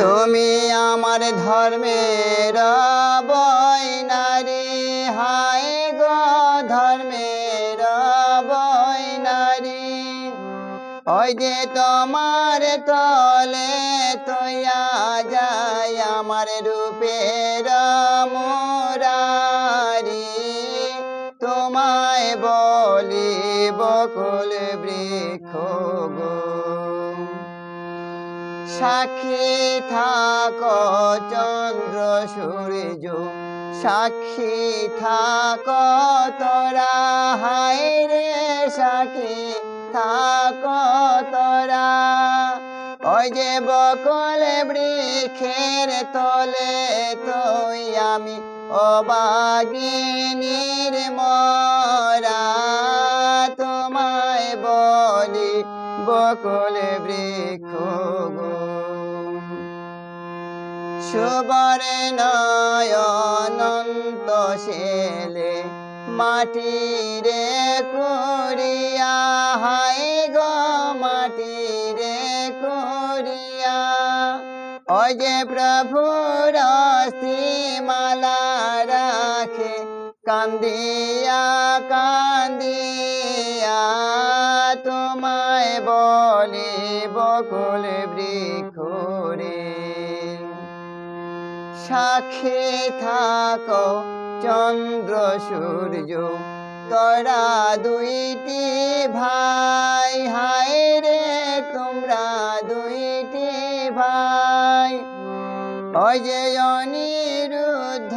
তুমি আমার ধর্মের বয়নারি হায় গো ধর্মের বয়নারি ওই যে তোমার তলে তোয়া যায় আমার রূপের মোরারি। তোমায় বলি বকুল বৃক্ষ গো। সাক্ষী থাক চন্দ্র সূর্য, সাক্ষী থাক তোরা, হায় রে সাক্ষী থাক তোরা। ওই যে বকল বৃক্ষের তলে তুই আমি অবাগিনীর মরা। তোমায় বলি বকল বৃক্ষ গো। সুবর্ণয়নন্ত শেলে মাটিরে কুড়িয়া হাই গো মাটিরে কুড়িয়া ওই যে প্রভুর মালা রাখে, কান্দিয়া কান্দিয়া, তোমায় বলে বকুল বৃক্ষ রে। সাক্ষী থাক, চন্দ্র, সূর্য। তোরা দুইটি ভাই, হায় রে, তোমরা দুইটি ভাই। ওই যে অনিরুদ্ধ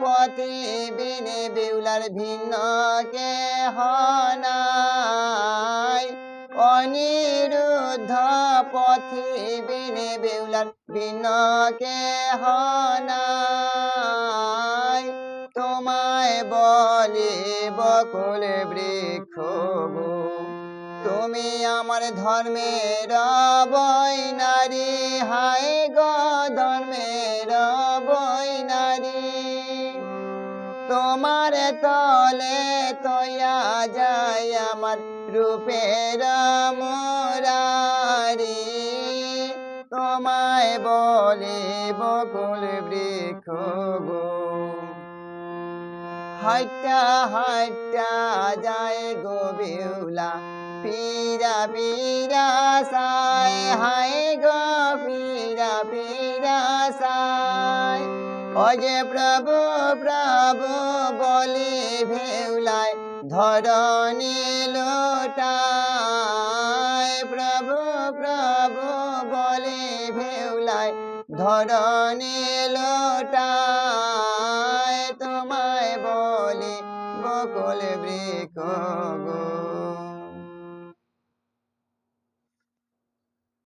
পতি বিনে বিউলার ভিন্ন কে হনাই অনিরুদ্ধ পথি বিনে বেউলার ভিন্ন কে হনাই তোমায় বলে বকুল বৃক্ষ গো, তুমি আমার ধর্মের বই নারী, হায় গো ধর্মের বই নারী। তোমার তলে তোয়া যায় আমার রূপের মুরারি তোমায় বলে বকুল বৃক্ষ গো। হাইটা হাইটা যায় গো বেউলা পীরা পীরা সাই, হাই গো পীরা পীরা সাই। যে প্রভু প্রভু বলি ভেউলায় ধরণী লোটায় প্রভু প্রভু বলি ভেউলায় ধরনে লোটায়। তোমায় বলে বকুল বৃক্ষ গো।